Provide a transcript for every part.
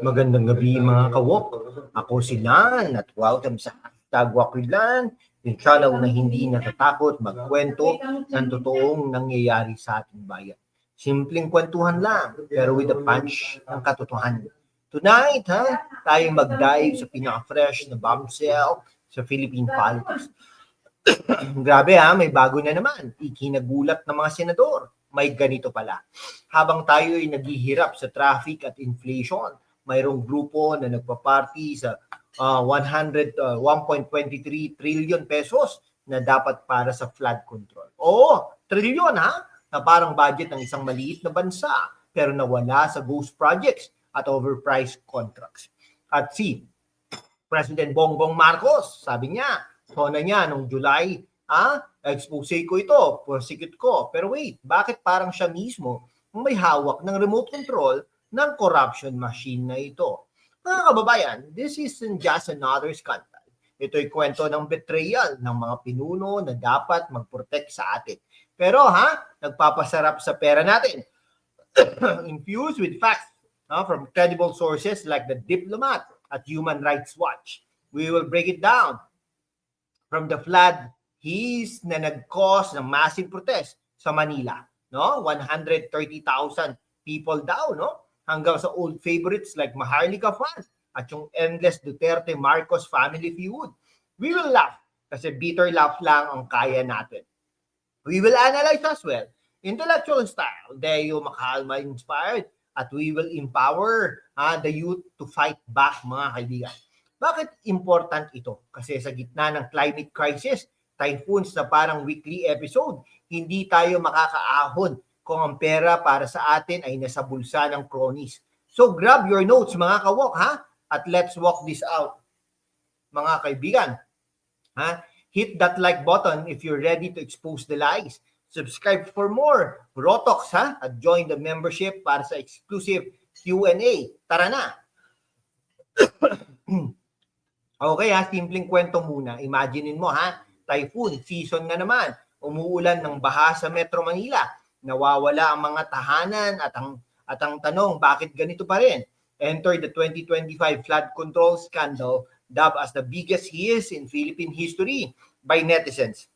Magandang gabi mga kawok. Ako si Lan at welcome sa Hashtag Walk with Lan, yung channel na hindi natatakot magkwento ng totoong nangyayari sa ating bayan. Simpleng kwentuhan lang, pero with a punch ng katotohanan. Tonight, ha, tayo mag-dive sa pinaka-fresh na bombshell sa Philippine politics. Grabe ha, may bago na naman. Ikinagulat ng mga senador. May ganito pala. Habang tayo ay naghihirap sa traffic at inflation, mayroong grupo na nagpa-party sa uh, 100 uh, 1.23 trillion pesos na dapat para sa flood control. Oo, trillion ha, na parang budget ng isang maliit na bansa pero nawala sa ghost projects at overpriced contracts. At si President Bongbong Marcos, sabi niya, sona niya nung July, ah, expose ko ito, prosecute ko. Pero wait, bakit parang siya mismo may hawak ng remote control ng corruption machine na ito? Mga kababayan, this isn't just another scandal. Ito'y kwento ng betrayal ng mga pinuno na dapat mag-protect sa atin. Pero ha, nagpapasarap sa pera natin. Infused with facts uh, from credible sources like the Diplomat at Human Rights Watch. We will break it down from the flood he's na nag-cause ng massive protest sa Manila. No? 130,000 people daw, no? Hanggang sa old favorites like Maharlika Fund at yung endless Duterte Marcos family feud. We will laugh kasi bitter laugh lang ang kaya natin. We will analyze as well intellectual style, Deo Makalma inspired, at we will empower uh, the youth to fight back mga kaibigan. Bakit important ito? Kasi sa gitna ng climate crisis, typhoons na parang weekly episode, hindi tayo makakaahon kung ang pera para sa atin ay nasa bulsa ng cronies. So grab your notes mga kawok ha at let's walk this out. Mga kaibigan, ha? Hit that like button if you're ready to expose the lies. Subscribe for more Rotox ha at join the membership para sa exclusive Q&A. Tara na. okay ha, simpleng kwento muna. Imaginein mo ha, typhoon season na naman. Umuulan ng baha sa Metro Manila. Nawawala ang mga tahanan at ang at ang tanong, bakit ganito pa rin? Enter the 2025 flood control scandal dubbed as the biggest his in Philippine history by netizens.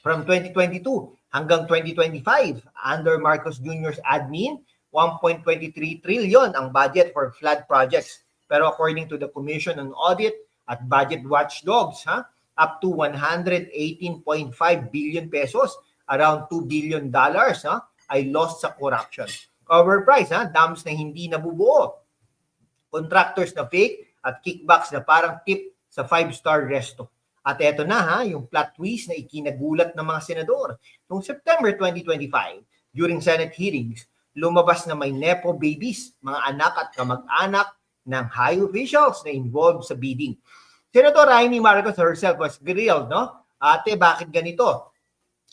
From 2022 hanggang 2025, under Marcos Jr.'s admin, 1.23 trillion ang budget for flood projects. Pero according to the Commission on Audit at Budget Watchdogs, ha, up to 118.5 billion pesos, around 2 billion dollars, ha, ay lost sa corruption. Overpriced, ha, dams na hindi nabubuo. Contractors na fake at kickbacks na parang tip sa five-star resto. At eto na ha, yung plot twist na ikinagulat ng mga senador. Noong September 2025, during Senate hearings, lumabas na may nepo babies, mga anak at kamag-anak ng high officials na involved sa bidding. Senator Amy Marcos herself was grilled, no? Ate, bakit ganito?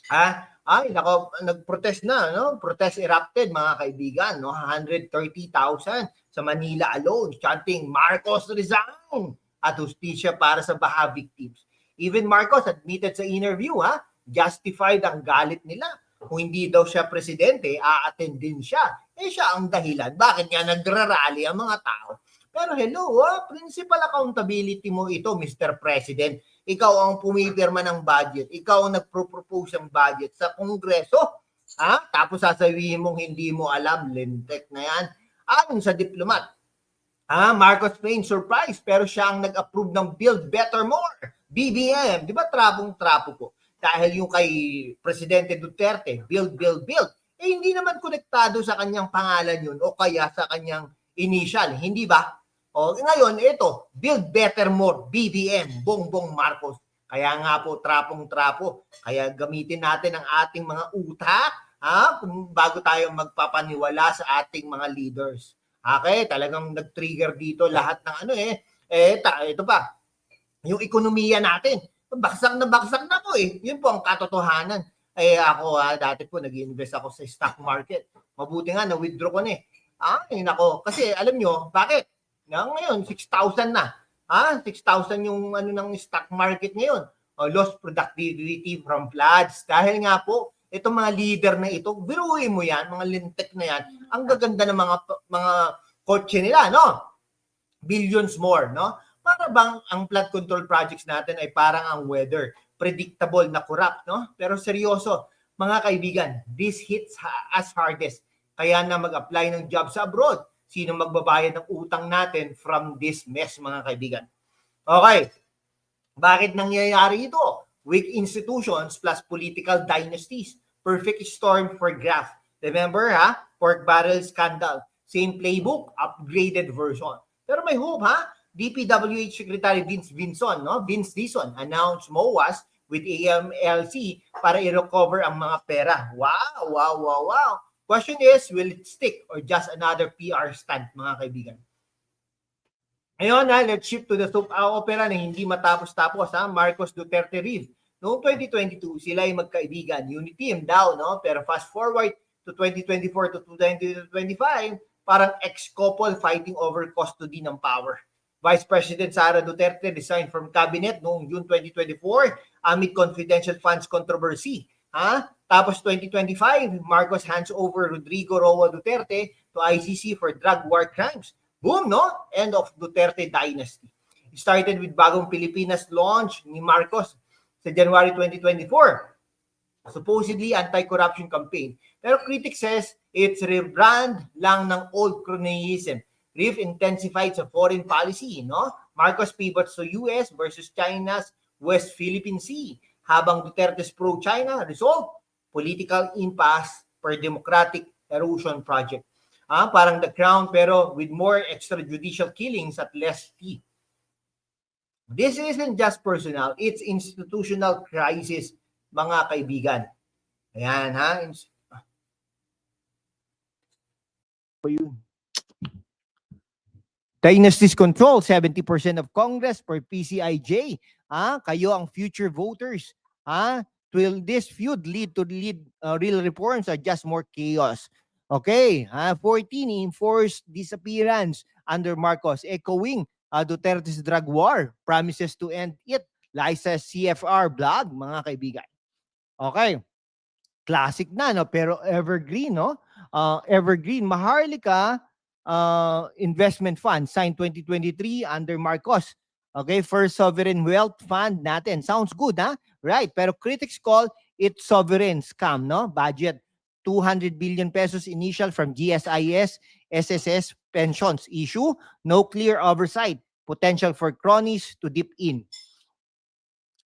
Ah, ay, nako, nag-protest na, no? Protest erupted, mga kaibigan, no? 130,000 sa Manila alone, chanting, Marcos resign! At hustisya para sa baha victims. Even Marcos admitted sa interview, ha? Justified ang galit nila. Kung hindi daw siya presidente, a-attend din siya. Eh siya ang dahilan. Bakit nga nagrarally ang mga tao? Pero hello, ha? principal accountability mo ito, Mr. President. Ikaw ang pumipirma ng budget. Ikaw ang nagpro-propose ng budget sa Kongreso. Ha? Tapos sasabihin mong hindi mo alam, lintek na yan. Ayon sa diplomat, ah, Marcos Payne surprise pero siya ang nag-approve ng Build Better More, BBM. Di ba trapong-trapo po? Dahil yung kay Presidente Duterte, build, build, build. Eh hindi naman konektado sa kanyang pangalan yun o kaya sa kanyang initial. Hindi ba? O ngayon, ito, Build Better More, BBM, Bongbong Marcos. Kaya nga po, trapong-trapo. Kaya gamitin natin ang ating mga utak ha, kung bago tayo magpapaniwala sa ating mga leaders. Okay, talagang nag-trigger dito lahat ng ano eh. Eh, ta, ito pa, yung ekonomiya natin. Baksak na baksak na po eh. Yun po ang katotohanan. Eh ako ha, dati po nag-invest ako sa stock market. Mabuti nga, na-withdraw ko na eh. Ay, nako. Kasi alam nyo, bakit? Na, ngayon, 6,000 na. Ha? 6,000 yung ano ng stock market ngayon. O, lost productivity from floods. Dahil nga po, Itong mga leader na ito, biruin mo yan, mga lintek na yan, ang gaganda ng mga mga kotse nila, no? Billions more, no? Para bang ang flood control projects natin ay parang ang weather, predictable na corrupt, no? Pero seryoso, mga kaibigan, this hits as hardest. Kaya na mag-apply ng job sa abroad. Sino magbabayad ng utang natin from this mess, mga kaibigan? Okay. Bakit nangyayari ito? Weak institutions plus political dynasties. Perfect storm for graph. Remember ha? Pork barrel scandal. Same playbook, upgraded version. Pero may hope ha? DPWH Secretary Vince Vinson, no? Vince Dison announced MOAS with AMLC para i-recover ang mga pera. Wow, wow, wow, wow. Question is, will it stick or just another PR stunt, mga kaibigan? Ngayon ha, let's shift to the soap opera na hindi matapos-tapos ha, Marcos Duterte Reeve. Noong 2022, sila ay magkaibigan, unity team daw, no? Pero fast forward to 2024 to 2025, parang ex-couple fighting over custody ng power. Vice President Sara Duterte resigned from cabinet noong June 2024 amid confidential funds controversy. Ha? Tapos 2025, Marcos hands over Rodrigo Roa Duterte to ICC for drug war crimes. Boom, no? End of Duterte dynasty. It started with Bagong Pilipinas launch ni Marcos sa January 2024. Supposedly anti-corruption campaign. Pero critics says it's rebrand lang ng old cronyism. Reef intensified sa foreign policy, no? Marcos pivots to US versus China's West Philippine Sea. Habang Duterte's pro-China, result, political impasse per democratic erosion project. Ah, parang the crown pero with more extrajudicial killings at less tea. This isn't just personal, it's institutional crisis, mga kaibigan. Ayan, ha? Ins- O yun. Dynasty's control, 70% of Congress per PCIJ. Ah, kayo ang future voters. Ah, will this feud lead to lead uh, real reforms or just more chaos? Okay, ah, 14 enforced disappearance under Marcos, echoing uh, Duterte's drug war, promises to end it. Liza CFR blog, mga kaibigan. Okay. Classic na, no? Pero evergreen, no? Uh, evergreen. Maharlika uh, Investment Fund, signed 2023 under Marcos. Okay, first sovereign wealth fund natin. Sounds good, ha? Right. Pero critics call it sovereign scam, no? Budget 200 billion pesos initial from GSIS, SSS pensions issue. No clear oversight. Potential for cronies to dip in.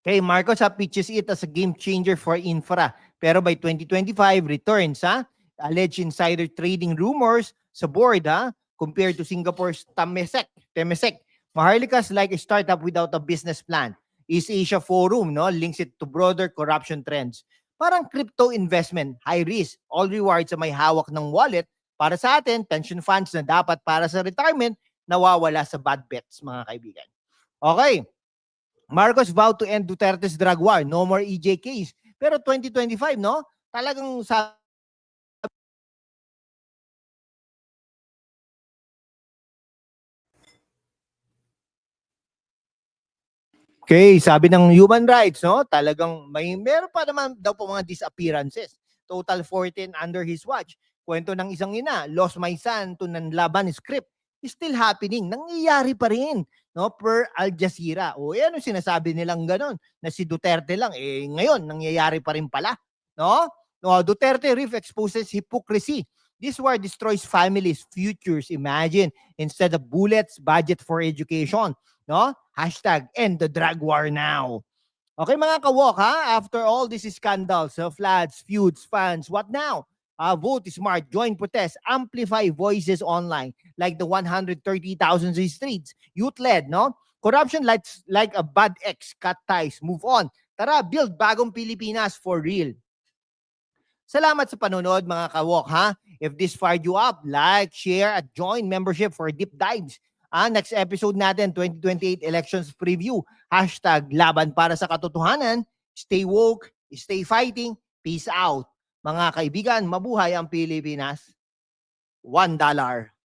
Okay, Marcos ha, pitches it as a game changer for infra. Pero by 2025, returns, ha? Alleged insider trading rumors sa board, ha? Compared to Singapore's Temasek. Temasek. Maharlika's like a startup without a business plan. East Asia Forum, no? Links it to broader corruption trends. Parang crypto investment, high risk, all rewards sa may hawak ng wallet. Para sa atin, pension funds na dapat para sa retirement, nawawala sa bad bets, mga kaibigan. Okay. Marcos vowed to end Duterte's drug war. No more EJ case. Pero 2025, no? Talagang sa Okay, sabi ng human rights, no? Talagang may meron pa naman daw po mga disappearances. Total 14 under his watch. Kwento ng isang ina, lost my son to nanlaban script. Is still happening. Nangyayari pa rin, no? Per Al Jazeera. O yan ang sinasabi nilang ganon, na si Duterte lang. Eh, ngayon, nangyayari pa rin pala. No? No, Duterte Reef exposes hypocrisy. This war destroys families' futures. Imagine, instead of bullets, budget for education. No? Hashtag end the drug war now. Okay mga kawok ha, after all these scandals, floods, feuds, fans, what now? Uh, vote smart, join protest, amplify voices online like the 130,000 in streets. Youth-led, no? Corruption like, like a bad ex, cut ties, move on. Tara, build bagong Pilipinas for real. Salamat sa panonood mga kawok ha. If this fired you up, like, share, at join membership for deep dives. Ah, next episode natin, 2028 elections preview. Hashtag laban para sa katotohanan. Stay woke, stay fighting. Peace out. Mga kaibigan, mabuhay ang Pilipinas. One dollar.